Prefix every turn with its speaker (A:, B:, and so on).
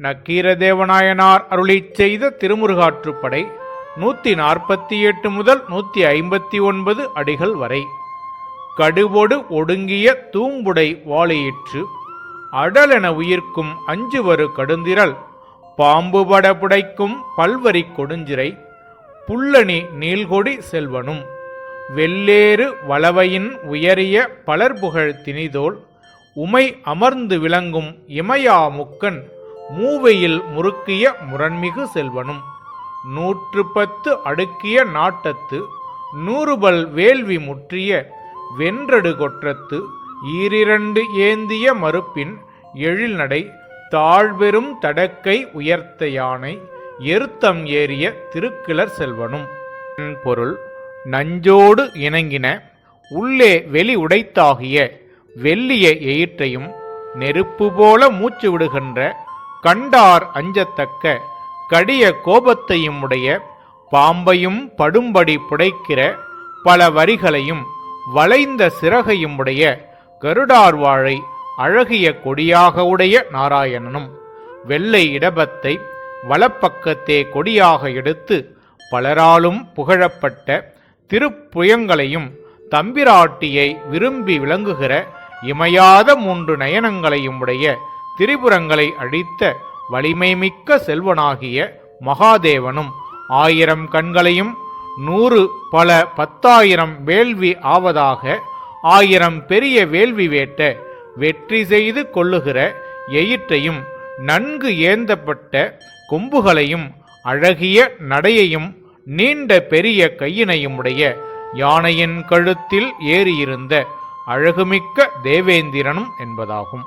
A: நக்கீரதேவநாயனார் அருளி செய்த திருமுருகாற்றுப்படை நூற்றி நாற்பத்தி எட்டு முதல் நூற்றி ஐம்பத்தி ஒன்பது அடிகள் வரை. கடுவொடு ஒடுங்கிய தூம்புடை வாழையிற்று அடலென உயிர்க்கும் அஞ்சுவரு கடுந்திரல் பாம்புபட புடைக்கும் பல்வரி கொடுஞ்சிரை புல்லணி நீள்கொடி செல்வனும் வெள்ளேறு வளவையின் உயரிய பலர்புகழ் திணிதோல் உமை அமர்ந்து விளங்கும் இமயாமுக்கன் மூவையில் முறுக்கிய முரண்மிகு செல்வனும் நூற்று பத்து அடுக்கிய நாட்டத்து நூறுபல் வேள்வி முற்றிய வென்றடு கொற்றத்து ஈரிரண்டு ஏந்திய மறுப்பின் எழில்நடை தாழ்பெரும் தடக்கை உயர்த்த யானை எருத்தம் ஏறிய திருக்கிளர் செல்வனும். பொருள் நஞ்சோடு இணங்கின உள்ளே வெளி உடைத்தாகிய வெள்ளிய எயிற்றையும் நெருப்பு போல மூச்சு விடுகின்ற கண்டார் அஞ்சத்தக்க கடிய கோபத்தையும் உடைய பாம்பையும் படும்படி புடைக்கிற பல வரிகளையும் வளைந்த சிறகையும் உடைய கருடார் வாழை அழகிய கொடியாக உடைய நாராயணனும் வெள்ளை இடபத்தை வலப்பக்கத்தே கொடியாக எடுத்து பலராலும் புகழப்பட்ட திருப்புயங்களையும் தம்பிராட்டியை விரும்பி விளங்குகிற இமையாத மூன்று நயனங்களையும் உடைய திரிபுரங்களை அழித்த வலிமைமிக்க செல்வனாகிய மகாதேவனும் ஆயிரம் கண்களையும் நூறு பல பத்தாயிரம் வேள்வி ஆவதாக ஆயிரம் பெரிய வேள்வி வேட்ட வெற்றி செய்து கொள்ளுகிற எயிற்றையும் நன்கு ஏந்தப்பட்ட கொம்புகளையும் அழகிய நடையையும் நீண்ட பெரிய கையினையுமுடைய யானையின் கழுத்தில் ஏறியிருந்த அழகுமிக்க தேவேந்திரனும் என்பதாகும்.